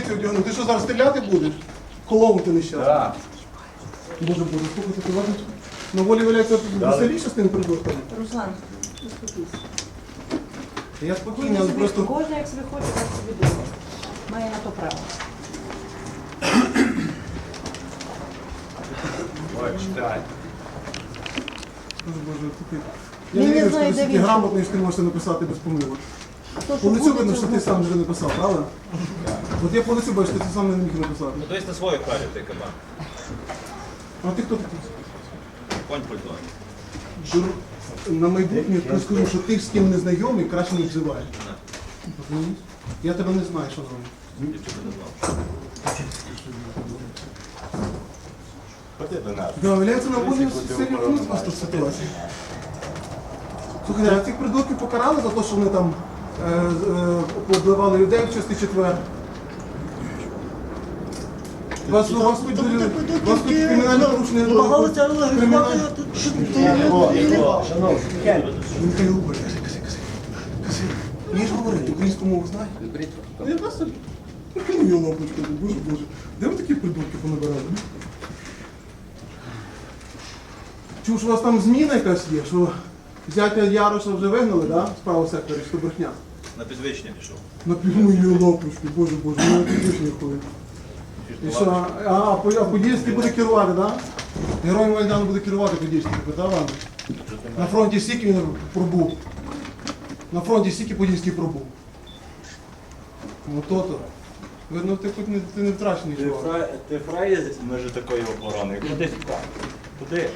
Ти одягнув. Ти що зараз стріляти будеш? Колому ти нещасний. Так. Боже, боже, слухайте, ти ладно? На волі валяється веселіше з тим придурком. Руслан, успокійся. Я спокійний, але просто. Кожен як собі хоче, так собі думає. Має на то право. Ой, читай. Боже, боже, ти. Я не не вірю, що ти де стільки він. грамотний, що ти можеш написати без помилок. По лицю видно, що ти сам вже написав, правда? От я по лицю бачу, що ти сам не міг написати. Ну, то есть на свою калю ти кабан. А ти хто такий? Конь пультой. Дур- На майбутнє я скажу, що ти з ким не знайомий, краще не взивай. Розумієш? Я тебе не знаю, шановний. Дівчина не знав. Ходи до нас. Да, виявляється, на волі серйозно просто ситуація. Слухайте, а цих придурків покарали за те, що вони там пообливали людей в чистий четвер. Вас, вас хоч вас хоч кримінальне порушення кримінальне... Михайло, кажи, кажи, кажи. Кажи. Вмієш говорити, українську мову знаєш? Ну. Ну, я лампочку, боже, боже. Де ви такі придурки понабирали? Чув, що у вас там зміна якась є, що зятя Яроша вже вигнали, да? з правого секторі, що брехня. На підвищення пішов. На півмої лампочку, боже, боже, ну на підвищення ходить. І що, а, По- а Подільський буде керувати, так? Да? Герой Майдану буде керувати Подільський, тепер, так, Ваня? На фронті стільки він пробув. На фронті стільки Подільський пробув. Ну то-то. Видно, ти хоч не, ти не втрачений Ти, чувак. фра... ти фраєр межі такої охорони. Куди? Куди?